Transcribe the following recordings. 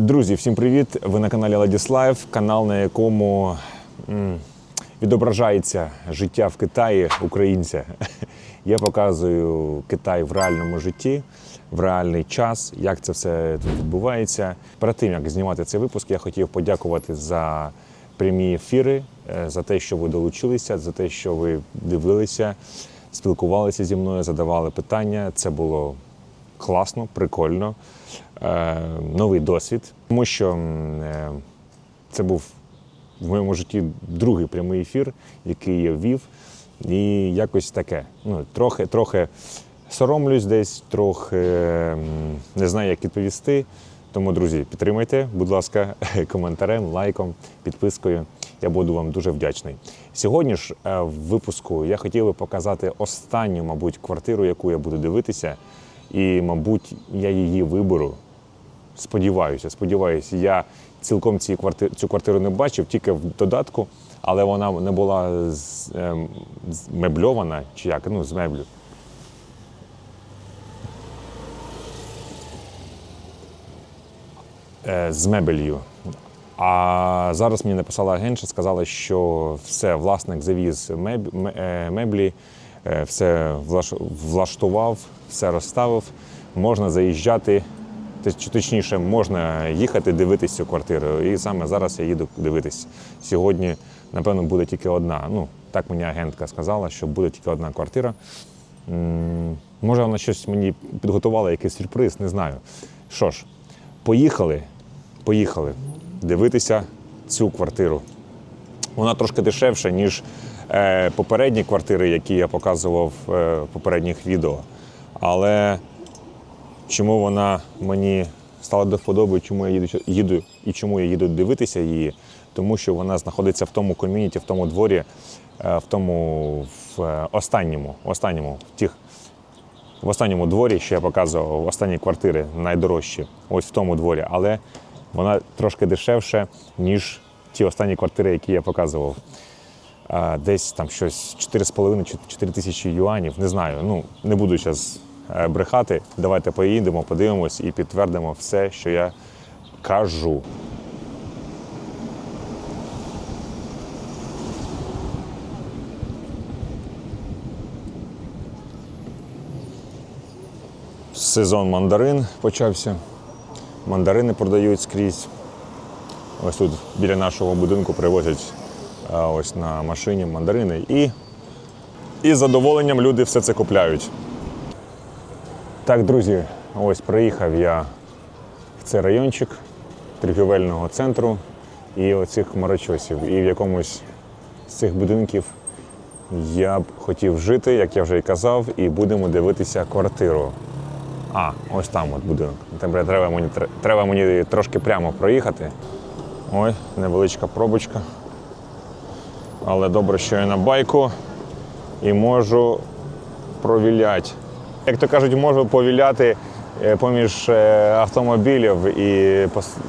Друзі, всім привіт! Ви на каналі Ладіслав, канал, на якому відображається життя в Китаї українця. Я показую Китай в реальному житті, в реальний час, як це все тут відбувається. Перед тим як знімати цей випуск, я хотів подякувати за прямі ефіри, е, за те, що ви долучилися, за те, що ви дивилися, спілкувалися зі мною, задавали питання. Це було класно, прикольно, новий досвід, тому що е, це був в моєму житті другий прямий ефір, який я ввів. І якось таке. Ну, трохи, трохи соромлюсь десь, трохи м, не знаю, як відповісти. Тому, друзі, підтримайте, будь ласка, коментарем, лайком, підпискою. Я буду вам дуже вдячний. Сьогодні ж е, в випуску я хотів би показати останню, мабуть, квартиру, яку я буду дивитися. І, мабуть, я її виберу. Сподіваюся, сподіваюся, я цілком ці квартир, цю квартиру не бачив, тільки в додатку, але вона не була ем, мебльована чи як, ну, з меблю. Е, з мебелью. А зараз мені написала агентша, сказала, що все, власник завіз е, меблі, е, все влаштував, все розставив. Можна заїжджати, точніше, можна їхати дивитись цю квартиру. І саме зараз я їду дивитись. Сьогодні, напевно, буде тільки одна. Ну, так мені агентка сказала, що буде тільки одна квартира. Може, вона щось мені підготувала, якийсь сюрприз, не знаю. Що ж, поїхали, поїхали дивитися цю квартиру. Вона трошки дешевша, ніж е, попередні квартири, які я показував е, в попередніх відео. Але чому вона мені стала до вподоби, чому я їду, їду і чому я їду дивитися її? Тому що вона знаходиться в тому ком'юніті, в тому дворі, е, в тому в е, останньому, останньому, в тих в останньому дворі, що я показував, останні квартири найдорожчі, ось в тому дворі, але вона трошки дешевше, ніж ті останні квартири, які я показував. Десь там щось 4,5-4 тисячі юанів, не знаю. Ну, не буду зараз брехати. Давайте поїдемо, подивимось і підтвердимо все, що я кажу. Сезон мандарин почався. Мандарини продають скрізь. Ось тут біля нашого будинку привозять ось на машині мандарини і, і з задоволенням люди все це купляють. Так, друзі, ось приїхав я в цей райончик торгівельного центру і оцих хмарочосів. І в якомусь з цих будинків я б хотів жити, як я вже і казав, і будемо дивитися квартиру. А, ось там от будинок. Треба мені, треба мені трошки прямо проїхати. Ой, невеличка пробочка. Але добре, що я на байку і можу провіляти. Як то кажуть, можу повіляти е, поміж е, автомобілів і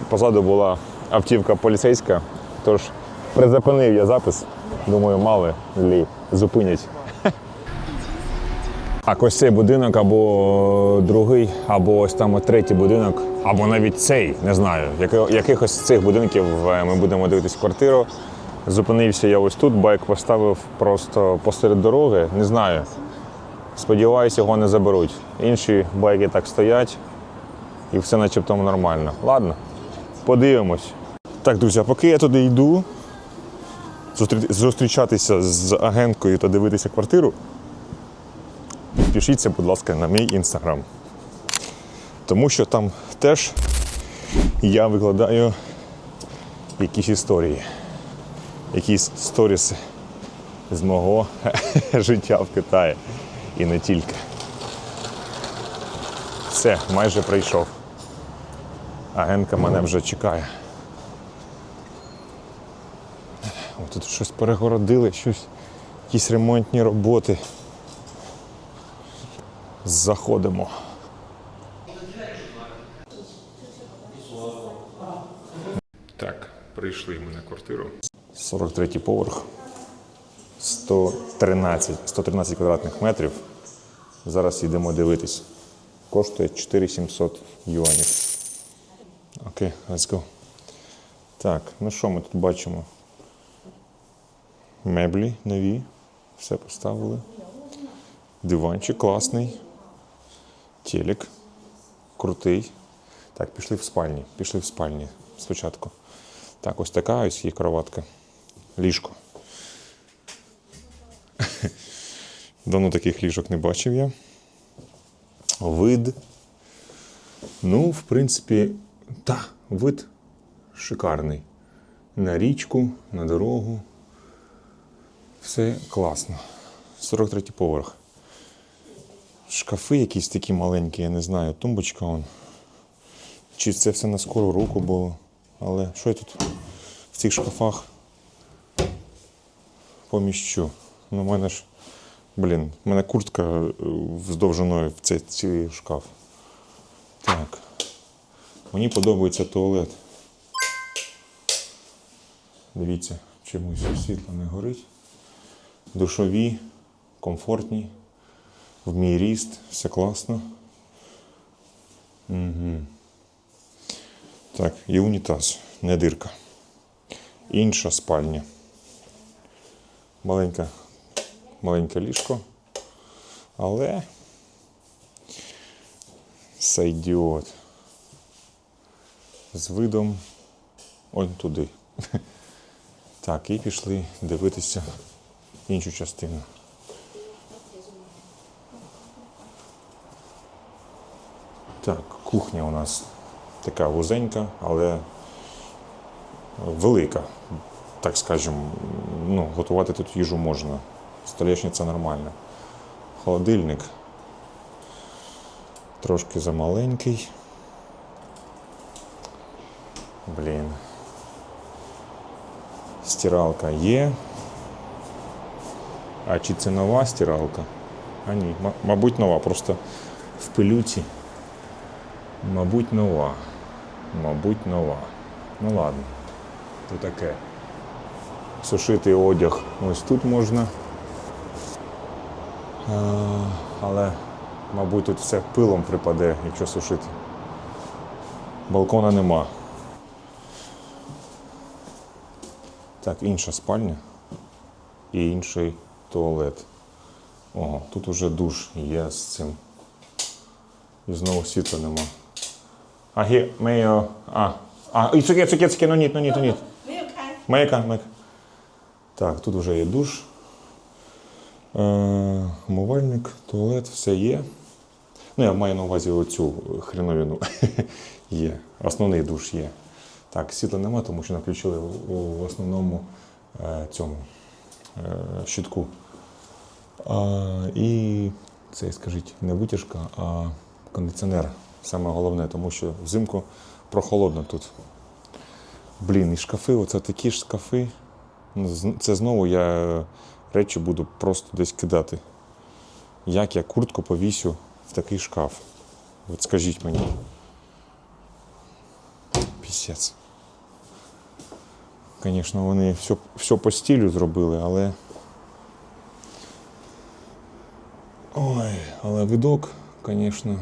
позаду була автівка поліцейська. Тож призупинив я запис. Думаю, мало лі зупинять. А ось цей будинок або другий, або ось там третій будинок, або навіть цей, не знаю. Якихось з цих будинків е, ми будемо дивитись квартиру. Зупинився я ось тут, байк поставив просто посеред дороги, не знаю. Сподіваюсь, його не заберуть. Інші байки так стоять і все начебто нормально. Ладно, подивимось. Так, друзі, а поки я туди йду, зустрічатися з агенткою та дивитися квартиру, підпишіться, будь ласка, на мій інстаграм. Тому що там теж я викладаю якісь історії, якісь сторіси з мого життя в Китаї. І не тільки. Все, майже прийшов. Агентка мене вже чекає. О, тут щось перегородили, щось, якісь ремонтні роботи. Заходимо. Так, прийшли ми на квартиру. 43 поверх. 113, 113 квадратних метрів. Зараз йдемо дивитись. Коштує 4700 юанів. Окей. Окей, let's go. Так, ну що ми тут бачимо? Меблі нові. Все поставили. Диванчик класний. Телек. Крутий. Так, пішли в спальні. Пішли в спальні спочатку. Так, ось така ось є кроватка. Ліжко. Давно таких ліжок не бачив я. Вид. Ну, в принципі, та, вид шикарний. На річку, на дорогу. Все класно. 43 поверх. Шкафи якісь такі маленькі, я не знаю, тумбочка он. Чи це все на скору руку було. Але що я тут в цих шкафах поміщу? Ну, в мене ж, блін, в мене куртка е, вздовженою в цей, цей шкаф. Так. Мені подобається туалет. Дивіться, чомусь світло не горить. Душові, комфортні, в мій ріст, все класно. Угу. Так, і унітаз, не дирка. Інша спальня. Маленька, маленьке ліжко. Але сайдіот. З видом он туди. Так, і пішли дивитися іншу частину. Так, кухня у нас така вузенька, але велика, так скажемо. Ну, готувати тут їжу можна. Столешниця нормальна. Холодильник трошки замаленький. Блін. Стиралка є. А чи це нова стиралка? А ні, мабуть, нова, просто в пилюці. Мабуть, нова. Мабуть, нова. Ну ладно, то таке. Сушити одяг ось тут можна. Е, але, мабуть, тут все пилом припаде, якщо сушити. Балкона нема. Так, інша спальня і інший туалет. Ого, тут уже душ є з цим. І знову світла нема. А гі, мео. А. А, і цуке, цуке, цуке, ну ніт, ну ні, ну ні. Ну мейка, мейка. Так, тут вже є душ. Е, умивальник, туалет, все є. Ну, я маю на увазі оцю хреновину. є. Основний душ є. Так, світла нема, тому що включили в, основному е, цьому е, щитку. А, і це, скажіть, не витяжка, а кондиціонер. Саме головне, тому що взимку прохолодно тут. Блін, і шкафи, оце такі ж шкафи. Це знову я речі буду просто десь кидати. Як я куртку повісю в такий шкаф? От скажіть мені. Пісець. Звісно, вони все, все по стилю зробили, але. Ой, але видок, звісно,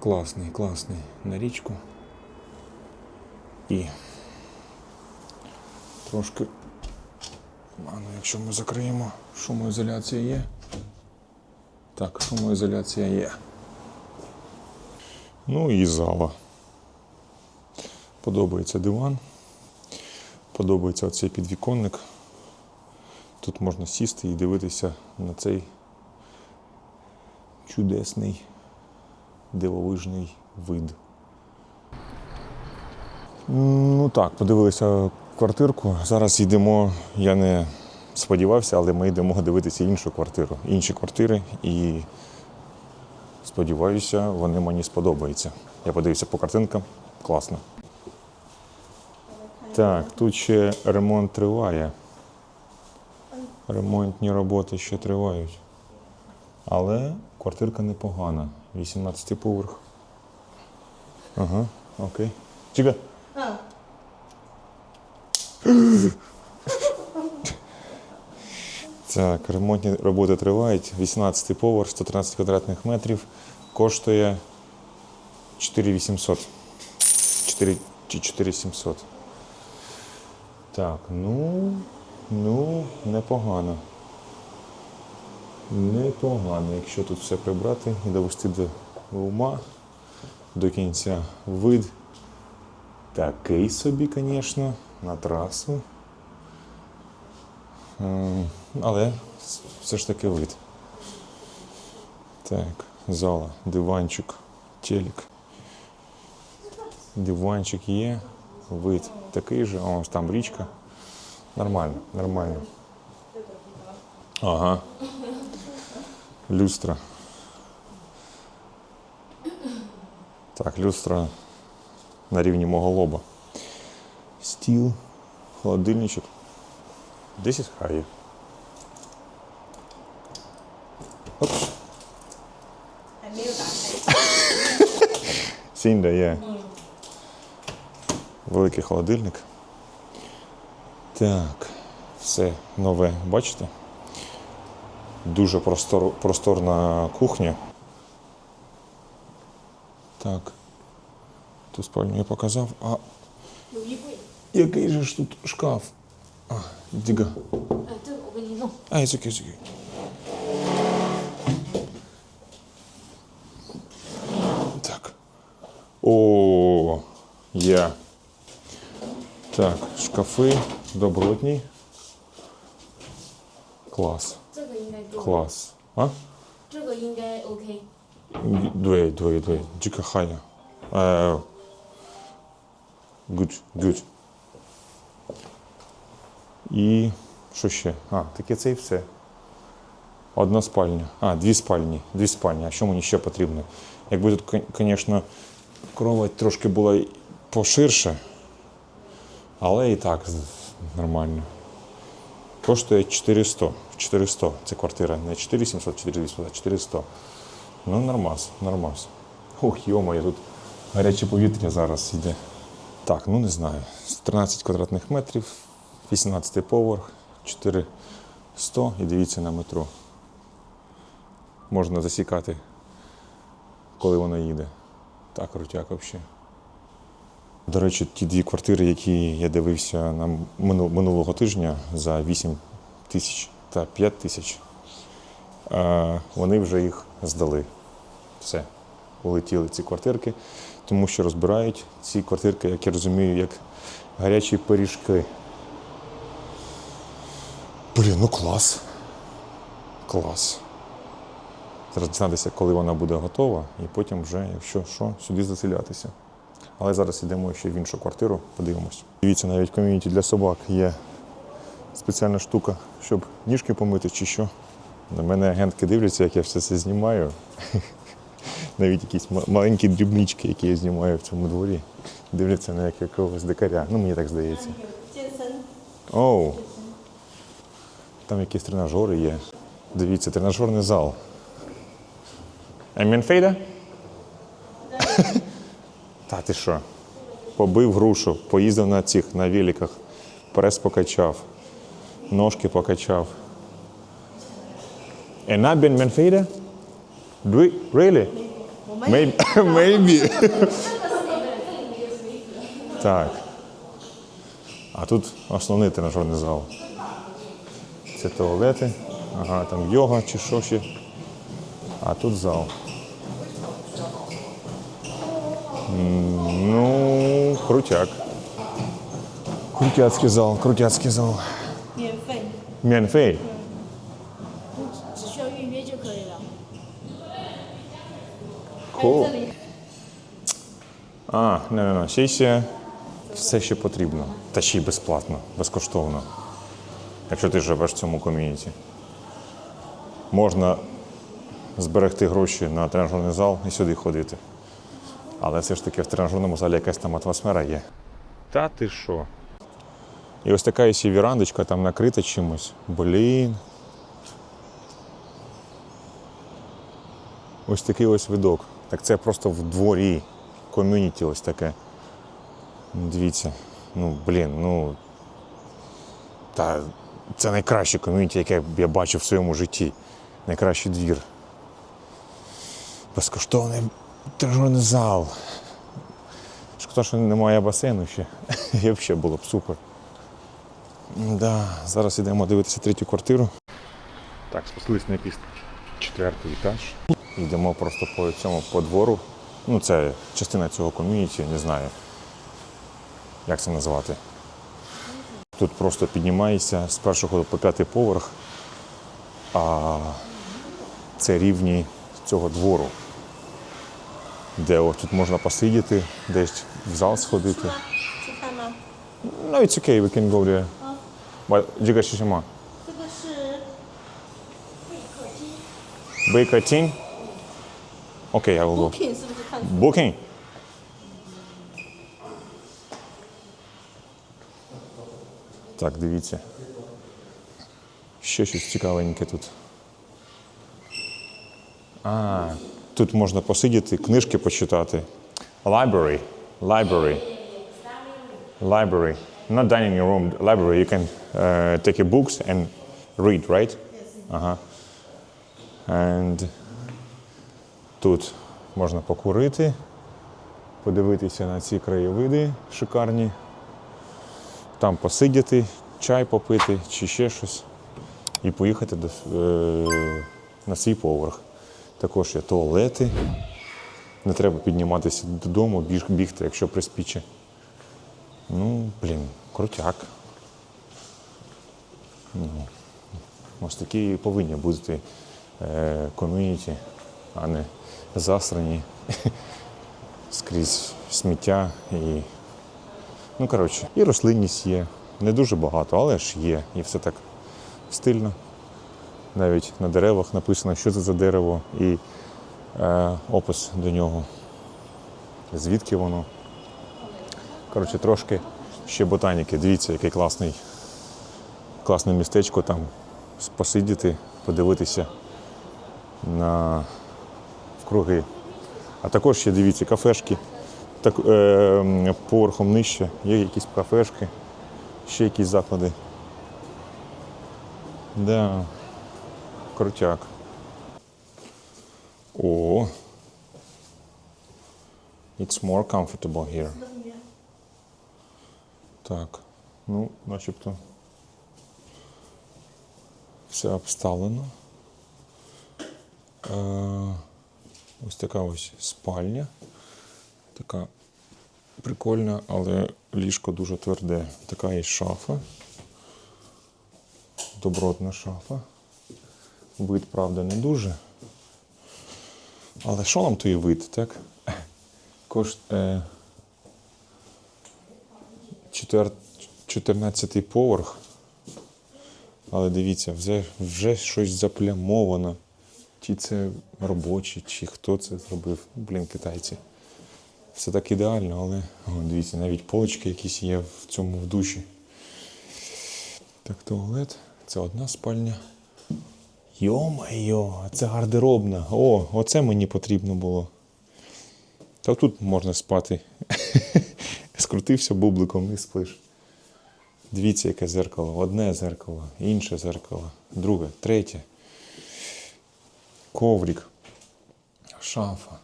класний, класний на річку. І трошки. Ну, якщо ми закриємо, шумоізоляція є. Так, шумоізоляція є. Ну і зала. Подобається диван. Подобається оцей підвіконник. Тут можна сісти і дивитися на цей чудесний дивовижний вид. Ну так, подивилися квартирку. Зараз йдемо. Я не сподівався, але ми йдемо дивитися іншу квартиру, інші квартири, і сподіваюся, вони мені сподобаються. Я подивився по картинкам. Класно. Так, тут ще ремонт триває. Ремонтні роботи ще тривають. Але квартирка непогана. 18 поверх. Ага, окей. Чекай. 嗯，Так, ремонтні роботи тривають. 18 поверх, 113 квадратних метрів. Коштує 4800. 4, чи 4700. Так, ну, ну, непогано. Непогано, якщо тут все прибрати і довести до ума до кінця. Вид такий собі, звісно, на трасу. Ем, Але все ж таки вид. Так, зала, диванчик, телек. Диванчик є, вид такий же, о, ось там річка. Нормально, нормально. Ага. Люстра. Так, люстра на рівні мого лоба стіл, холодильничок. 10 хай. Оп. Сінда є. Великий холодильник. Так, все нове, бачите? Дуже простор, просторна кухня. Так, ту спальню я показав, а який же ж тут шкаф? А, діга. 呃，这个我给你弄。 А, it's okay, it's okay. Так. О, є. Так, шкафи добротні. Клас. 这个应该够。 Клас. А? 这个应该 OK。 Двоє, двоє, двоє. Джика хая. Е, Good, good. І що ще? А, таке це і все. Одна спальня. А, дві спальні. Дві спальні. А що мені ще потрібно? Якби тут, звісно, кровать трошки була поширше, але і так нормально. Коштує 400. 400 це квартира. Не 4700, 4800, а 400. Ну, нормас, нормас. Ух, йома, тут гаряче повітря зараз йде. Так, ну не знаю. 13 квадратних метрів, 18 поверх, 400 і дивіться на метро. Можна засікати, коли воно їде. Так, крутяк взагалі. До речі, ті дві квартири, які я дивився на минулого тижня за 8 тисяч та 5 тисяч, е, вони вже їх здали. Все, улетіли ці квартирки, тому що розбирають ці квартирки, як я розумію, як гарячі пиріжки. Блін, ну клас. Клас. Зараз дізнатися, коли вона буде готова, і потім вже, якщо що, сюди заселятися. Але зараз йдемо ще в іншу квартиру, подивимось. Дивіться, навіть ком'юніті для собак є спеціальна штука, щоб ніжки помити чи що. На мене агентки дивляться, як я все це знімаю. Навіть якісь маленькі дрібнички, які я знімаю в цьому дворі, дивляться на як якогось дикаря. Ну, мені так здається. Оу. Там якісь тренажери є. Дивіться, тренажерний зал. Емінфейда? Та ти що? Побив грушу, поїздив на цих на великах, прес покачав, ножки покачав. Do we, really? Maybe. Maybe. так. А тут основний тренажерний зал Це туалети. Ага, там йога чи що ще. А тут зал. М, Ну, крутяк. Крутяцький зал, крутяцький зал. 免费， Менфей. 只需要预约就可以了。还 Cool. 有这里， А, не, не, не. Ще, ще все, що потрібно. Та ще й безплатно, безкоштовно. Якщо ти живеш в цьому ком'юніті. Можна зберегти гроші на тренажерний зал і сюди ходити. Але все ж таки в тренажерному залі якась там атмосфера є. Та ти що? І ось така ще вірандочка там накрита чимось. Блін. Ось такий ось видок. Так це просто в дворі. Ком'юніті ось таке. Дивіться. Ну, блін, ну. Та це найкраще ком'юніті, яке я бачив в своєму житті. Найкращий двір. Безкоштовний тренажерний зал. Шкода, що немає басейну ще. І взагалі було б супер. Да, зараз йдемо дивитися третю квартиру. Так, спустились на якийсь четвертий етаж. Йдемо просто по цьому по двору. Ну, це частина цього ком'юніті, не знаю, як це назвати. Тут просто піднімаєшся з першого по п'ятий поверх, а це рівні цього двору, де от тут можна посидіти, десь в зал сходити. 吃饭吗？ No, it's okay, we can go there. But 这个是什么？这个是贝壳厅 Okay, I will go. Booking，是不是看 Booking. Так, дивіться. Ще щось цікавеньке тут. А, тут можна посидіти, книжки почитати. Library. Library. Library. Not dining room, library. You can uh, take your books and read, right? Ага. And Тут можна покурити, подивитися на ці краєвиди шикарні, там посидіти, чай попити чи ще щось, і поїхати до, е, на свій поверх. Також є туалети. Не треба підніматися додому, біг, бігти, якщо приспіче. Ну, блін, крутяк. Ну, ось такі повинні бути е, ком'юніті, а не засрані скрізь сміття і. Ну, коротше, і рослинність є. Не дуже багато, але ж є. І все так стильно. Навіть на деревах написано, що це за дерево, і е, опис до нього. Звідки воно. Коротше, трошки ще ботаніки. Дивіться, який класний, класне містечко там посидіти, подивитися на круги. А також ще дивіться кафешки. Так, е, поверхом нижче є якісь кафешки, ще якісь заклади. Да. Крутяк. О. It's more comfortable here. Так. Ну, начебто. Все обставлено. Е, ось така ось спальня. Така прикольна, але ліжко дуже тверде. Така є шафа. Добротна шафа. Вид, правда, не дуже. Але що нам той вид, так? Кошт. Е, четвер, 14 поверх. Але дивіться, вже, вже щось заплямовано. Чи це робочі, чи хто це зробив. Блін, китайці. Все так ідеально, але о, дивіться, навіть полочки якісь є в цьому в душі. Так, туалет. Це одна спальня. Йо-майо, це гардеробна. О, оце мені потрібно було. Та тут можна спати. Скрутився бубликом і спиш. Дивіться, яке зеркало. Одне зеркало, інше зеркало, друге, третє. Коврик, шафа.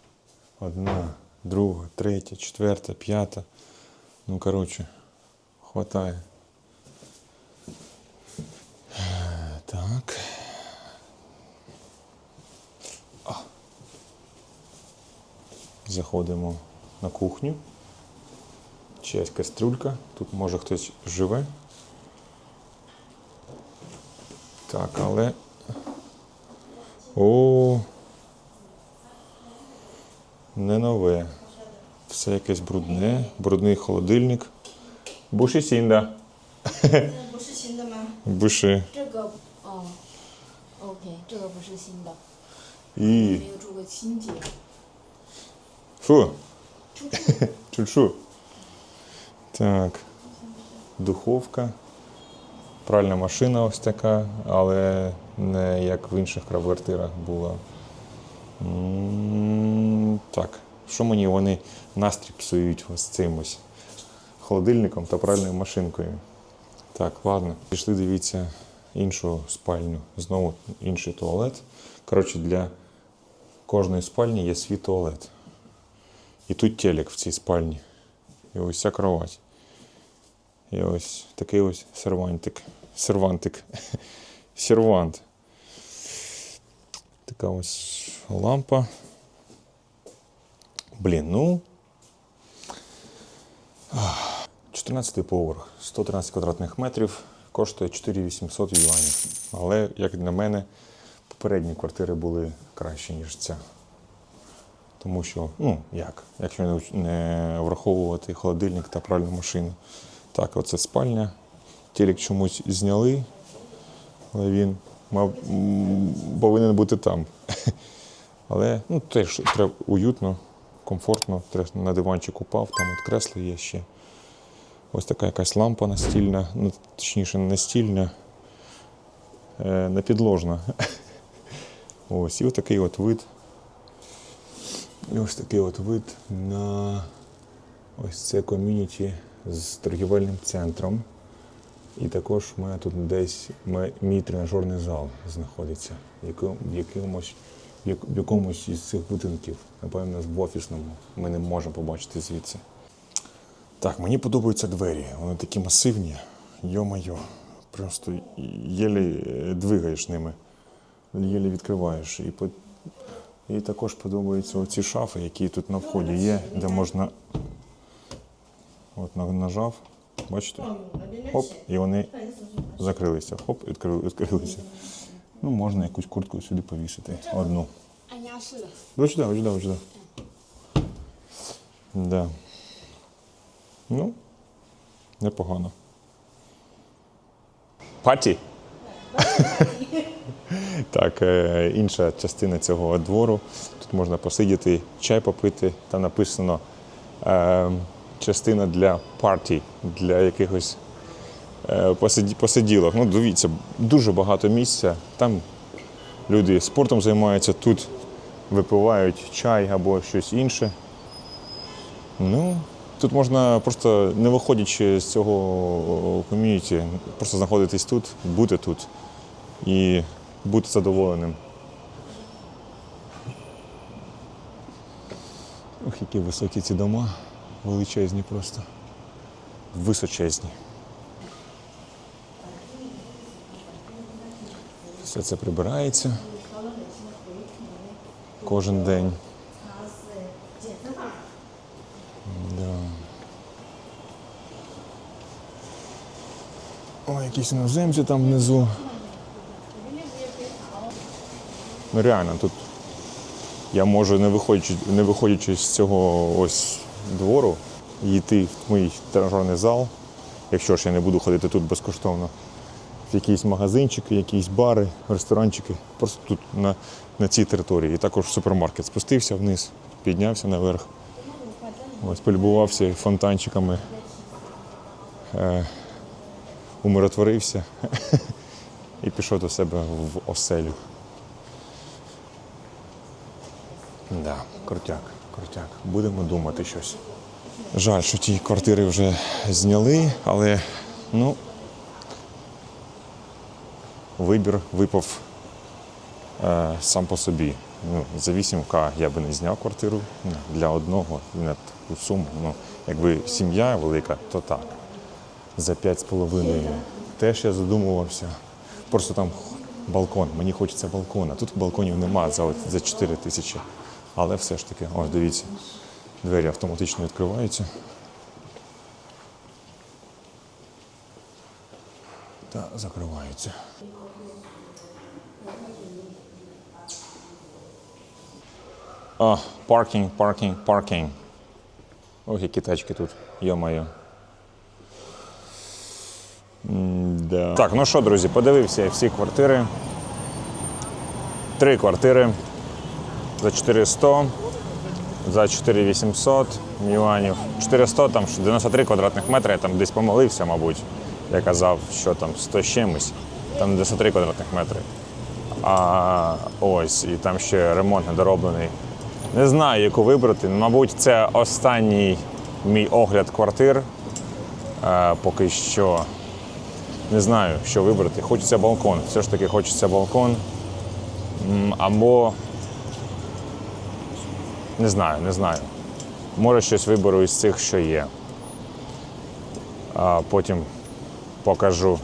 Одна, друга, третя, четверта, п'ята. Ну, коротше, хватає. Так. А. Заходимо на кухню. Чиясь кастрюлька. Тут може хтось живе. Так, але. О не нове. Все якесь брудне, брудний холодильник. Буші сінда. Буші сінда ма. Буші. Окей, це буші сінда. І. Фу. Чучу. Так. Духовка. Пральна машина ось така, але не як в інших квартирах була. Так. Що мені вони настрій псують ось цим ось холодильником та пральною машинкою. Так, ладно. Пішли, дивіться, іншу спальню. Знову інший туалет. Коротше, для кожної спальні є свій туалет. І тут телек в цій спальні. І ось ця кровать. І ось такий ось сервантик. Сервантик. Сервант. Така ось лампа. Блін, ну. 14 поверх, 113 квадратних метрів, коштує 4800 юанів. Але, як на мене, попередні квартири були кращі, ніж ця. Тому що, ну як, якщо не, враховувати холодильник та пральну машину. Так, оце спальня. Телек чомусь зняли, але він мав, повинен бути там. Але ну, теж треба уютно, комфортно. На диванчик упав, там от кресло є ще. Ось така якась лампа настільна, ну, точніше, настільна, е, непідложна. Ось, і ось такий от вид. І ось такий от вид на ось це ком'юніті з торгівельним центром. І також в мене тут десь мій тренажерний зал знаходиться, в якомусь, в якомусь із цих будинків. Напевно, в офісному. Ми не можемо побачити звідси. Так, мені подобаються двері. Вони такі масивні. Йо-майо. Просто єлі е, двигаєш ними, єлі відкриваєш. І, по... і також подобаються оці шафи, які тут на вході є, де можна. От нажав, Бачите? Хоп, і вони закрилися. Хоп, відкрилися. Ну, можна якусь куртку сюди повісити. Одну. Вичда, вичда, вичда. Да. Ну, непогано. Паті. Так, е, інша частина цього двору. Тут можна посидіти, чай попити. та написано ем, частина для партії для якихось е, посиділок. Ну, дивіться, дуже багато місця. Там люди спортом займаються, тут випивають чай або щось інше. Ну, тут можна просто не виходячи з цього ком'юніті, просто знаходитись тут, бути тут і бути задоволеним. Ох, які високі ці дома, величезні просто. Височезні. Все це прибирається кожен день. Да. Ой, якісь іноземці там внизу. Ну реально, тут я можу, не виходячи, не виходячи з цього ось двору, йти в мій тренажерний зал, якщо ж я не буду ходити тут безкоштовно, в якісь магазинчики, якісь бари, ресторанчики, просто тут на, на цій території. І також в супермаркет спустився вниз, піднявся наверх. Ось полюбувався фонтанчиками, е, умиротворився і пішов до себе в оселю. Да, крутяк, крутяк. Будемо думати щось. Жаль, що ті квартири вже зняли, але ну, вибір випав е, сам по собі. Ну, за 8К я би не зняв квартиру ну, для одного на таку суму. Ну, якби сім'я велика, то так. За 5,5 теж я задумувався. Просто там балкон, мені хочеться балкона. Тут балконів нема за, за 4 тисячі. Але все ж таки, ось дивіться, двері автоматично відкриваються. Та закриваються. А, паркінг, паркінг, паркінг. Ох, які тачки тут, йо-моє. Да. Так, ну що, друзі, подивився всі квартири. Три квартири за 400, за 4800 юанів. 400, там 93 квадратних метри, я там десь помилився, мабуть. Я казав, що там 100 з чимось, там 93 квадратних метри. А ось, і там ще ремонт недороблений. Не знаю, яку вибрати. Мабуть, це останній мій огляд квартир. Е, поки що не знаю, що вибрати. Хочеться балкон. Все ж таки хочеться балкон. Або не знаю, не знаю. Може щось виберу із цих, що є. а потім покажу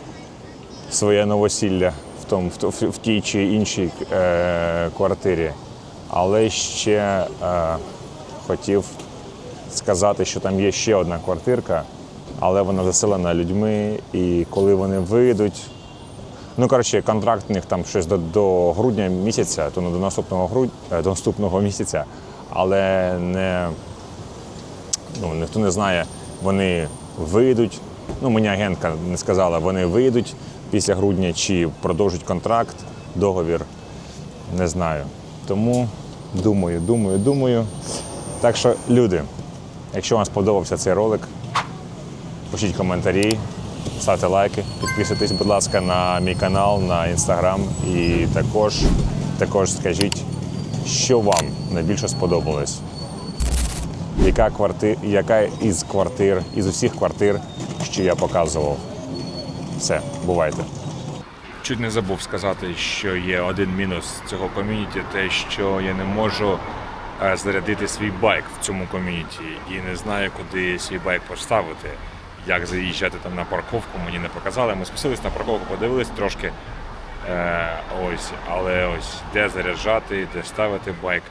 своє новосілля в, тому, в, в, в тій чи іншій е, квартирі. Але ще е, хотів сказати, що там є ще одна квартирка, але вона заселена людьми, і коли вони вийдуть. Ну, коротше, контракт у них там щось до, до грудня місяця, то не до наступного груд... е, до наступного місяця, але не ну, ніхто не знає, вони вийдуть. Ну, мені агентка не сказала, вони вийдуть після грудня чи продовжать контракт, договір. Не знаю. Тому думаю, думаю, думаю. Так що, люди, якщо вам сподобався цей ролик, пишіть коментарі, ставте лайки, підписуйтесь, будь ласка, на мій канал, на інстаграм. І також, також скажіть, що вам найбільше сподобалось яка, кварти... яка із квартир, із усіх квартир, що я показував. Все, бувайте. Чуть не забув сказати, що є один мінус цього ком'юніті, те, що я не можу е, зарядити свій байк в цьому ком'юніті і не знаю, куди свій байк поставити. Як заїжджати там на парковку, мені не показали. Ми спустились на парковку, подивились трошки. Е, ось, але ось де заряджати, де ставити байк,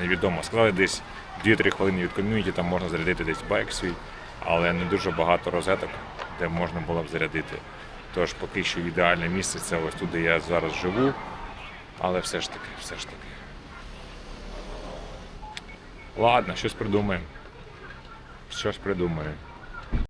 невідомо. Сказали десь 2-3 хвилини від ком'юніті, там можна зарядити десь байк свій, але не дуже багато розеток, де можна було б зарядити. Тож поки що ідеальне місце це ось тут, де я зараз живу. Але все ж таки, все ж таки. Ладно, щось придумаємо. Щось придумаємо.